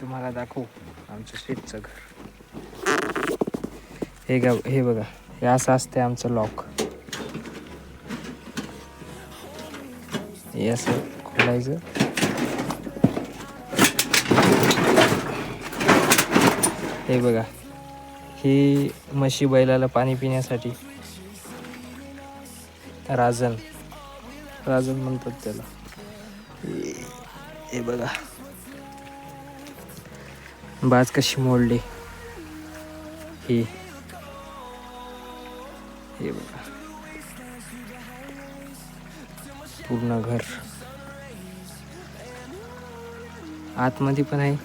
तुम्हाला दाखवू. आमचं शेतचं घर. हे गाव हे बघा. हे असं असते आमचं लॉक हे असं खोलायचं. हे बघा. ही म्हशी बैलाला पाणी पिण्यासाठी. राजन. राजन म्हणतात त्याला. हे बघा. बाज कशी मोडली. ही. हे बघा. पूर्ण घर. आतमध्ये पण आहे.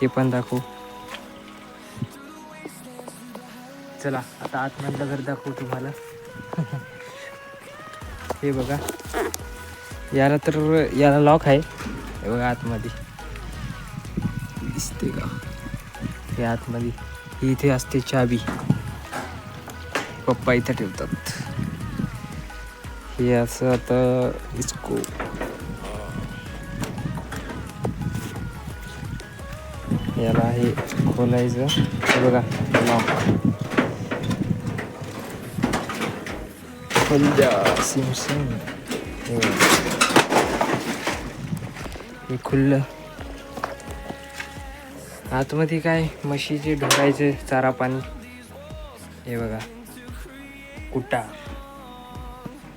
ते पण दाखवू. चला आता आतमधलं घर दाखवू तुम्हाला. हे बघा. याला तर याला लॉक आहे. हे बघा आतमध्ये. असते का? हे आतमध्ये. ही इथे असते चाबी. पप्पा इथं ठेवतात. हे असं आता इसको याला हे खोलायचं. बघा लॉक खोल हे हे खुल्लं. आतमध्ये काय म्हशीचे ढोरायचे चारा पाणी. हे बघा. कुटा.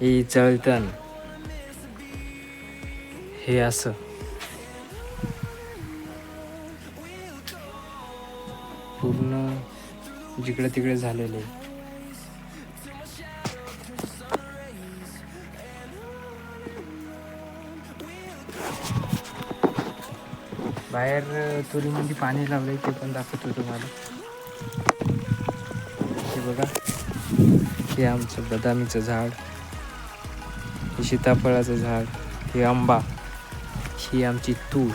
हे चळतण हे असं. पूर्ण जिकडे तिकडे झालेले बाहेर तुरीमध्ये पाणी लावलंय ते पण दाखवतो तुम्हाला. हे बघा. हे आमचं बदामीचं झाड. हे सीताफळाचं झाड. हे आंबा. ही आमची तूर.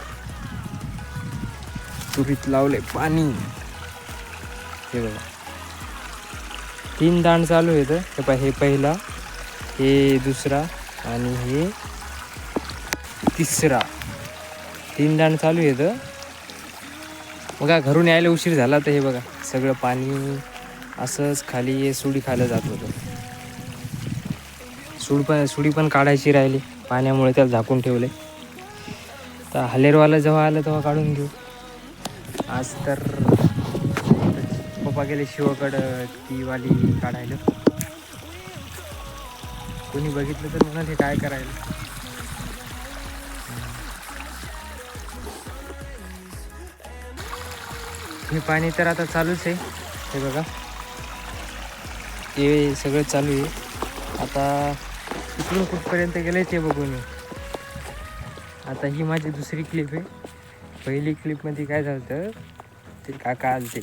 तुरीत लावले पाणी. हे बघा. तीन दाण चालू आहेत हे. पा हे पहिला हे दुसरा आणि हे तिसरा. तीन दांड चालू आहेत. बघा घरून यायला उशीर झाला तर हे बघा. सगळं पाणी असंच खाली सुडी खायला जात होतं. सुड पण सुडी पण काढायची राहिली. पाण्यामुळे त्याला झाकून ठेवले. तर हलेरवाला जेव्हा आलं तेव्हा काढून घेऊ. आज तर पप्पा गेले शिवाकडं ती वाली काढायला. कोणी बघितलं तर म्हणा हे काय करायला? हे पाणी तर आता चालूच आहे. हे बघा. ते सगळं चालू आहे. आता इकडून कुठपर्यंत गेलं ते बघून मी. आता ही माझी दुसरी क्लिप आहे. पहिली क्लिपमध्ये काय झालं होतं, ते काका आलते.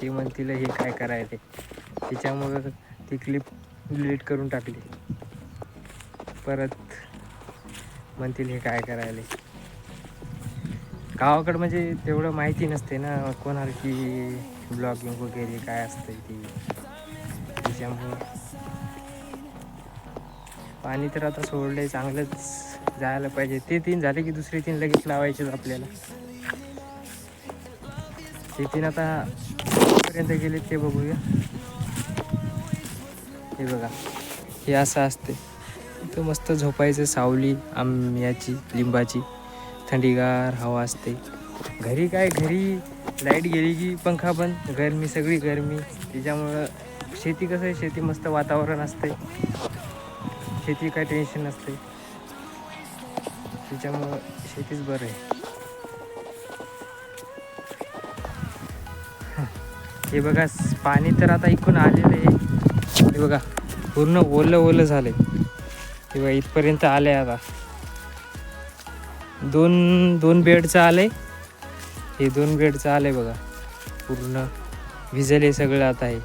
ते म्हणतील हे काय करायचे त्याच्यामुळं ती क्लिप डिलीट करून टाकली. परत म्हणतील हे काय करायले गावाकडं म्हणजे तेवढं माहिती नसते ना कोणाला की ब्लॉगिंग वगैरे काय असतं ते. त्याच्यामुळे. पाणी तर आता सोडलंय चांगलंच जायला पाहिजे. ते तीन झाले की दुसरे तीन लगेच लावायचेच आपल्याला. ते तीन आता पर्यंत गेले ते बघूया. हे बघा हे असं असते तर मस्त झोपायचं सावली आंब्याची लिंबाची. थंडीगार हवा असते. घरी काय? घरी लाइट गेली की पंखा बंद गरमी सगळी गरमी. त्याच्यामुळं शेती कसं आहे? शेती मस्त वातावरण असते. शेती काय टेन्शन नसते. त्याच्यामुळं शेतीच बरं आहे. हे बघा पाणी तर आता इकून आलेलं आहे. हे बघा पूर्ण ओलं ओलं झालं हे बघा इथपर्यंत आलंय आता. दोन दोन बेडचं आलंय हे दोन बेडचं आलंय बघा. पूर्ण भिजले सगळं आता हे.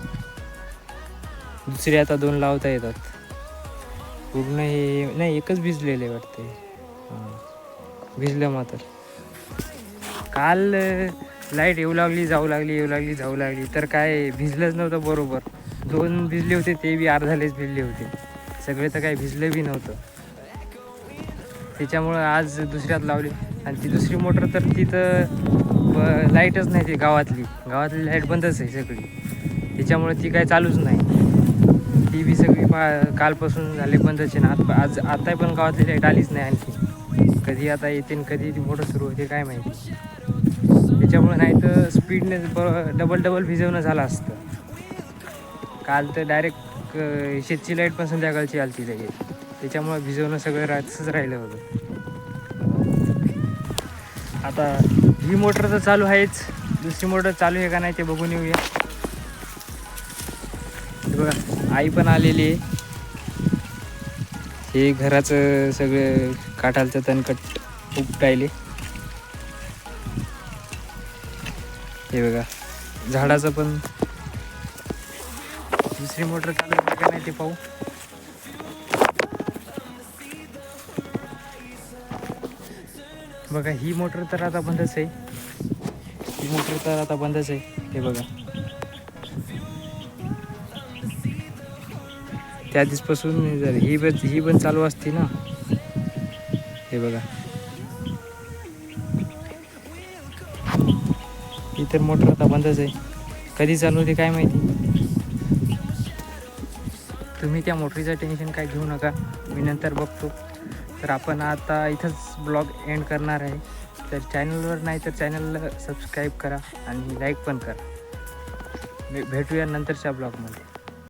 दुसरे आता दोन लावता येतात. पूर्ण हे नाही एकच भिजलेले वाटते भिजलं मात्र. काल लाइट येऊ लागली जाऊ लागली येऊ लागली जाऊ लागली. तर काय भिजलंच नव्हतं बरोबर. दोन भिजले होते ते बी अर्धालेच भिजले होते. सगळे तर काही भिजले बी नव्हतं. त्याच्यामुळं आज दुसऱ्यात लावली. आणि ती दुसरी मोटर तर तिथं ब लाईटच नाही ती गावातली. गावातली लाइट बंदच आहे सगळी. त्याच्यामुळे ती काय चालूच नाही. ती बी सगळी पा कालपासून झाले बंदच आहे ना. आत आज आता पण गावातली लाइट आलीच नाही आणखी. कधी आता येते आणि कधी ती मोटर सुरू होते काय माहिती. त्याच्यामुळे नाही तर स्पीडने डबल डबल भिजवणं झालं असतं. काल तर डायरेक्ट शेतची लाइट पण संध्याकाळची आली ती लगेच. त्याच्यामुळे भिजवणं सगळं रा तसंच राहिलं होतं आता ही मोटर तर चालू आहेच. दुसरी मोटर चालू आहे का नाही ते बघून येऊया. बघा आई पण आलेली आहे. हे घराचं सगळं काठालचं तणकट उपटायले. हे बघा झाडाचं पण. दुसरी मोटर चालू आहे का नाही ते पाहू. बघा ही मोटर तर आता बंदच आहे. ही मोटर तर आता बंदच आहे. हे बघा. त्या दिसपासून जर ही पण ही पण चालू असती ना. हे बघा. ही तर मोटर आता बंदच आहे. कधी चालू होते काय माहिती? तुम्ही त्या मोटरीचं टेन्शन काय घेऊ नका. मी नंतर बघतो. तर आपण आता इथंच ब्लॉग एंड करणार आहे. तर चॅनलवर नाही तर चॅनलला सबस्क्राईब करा आणि लाईक पण करा. भेटूया नंतरच्या ब्लॉगमध्ये.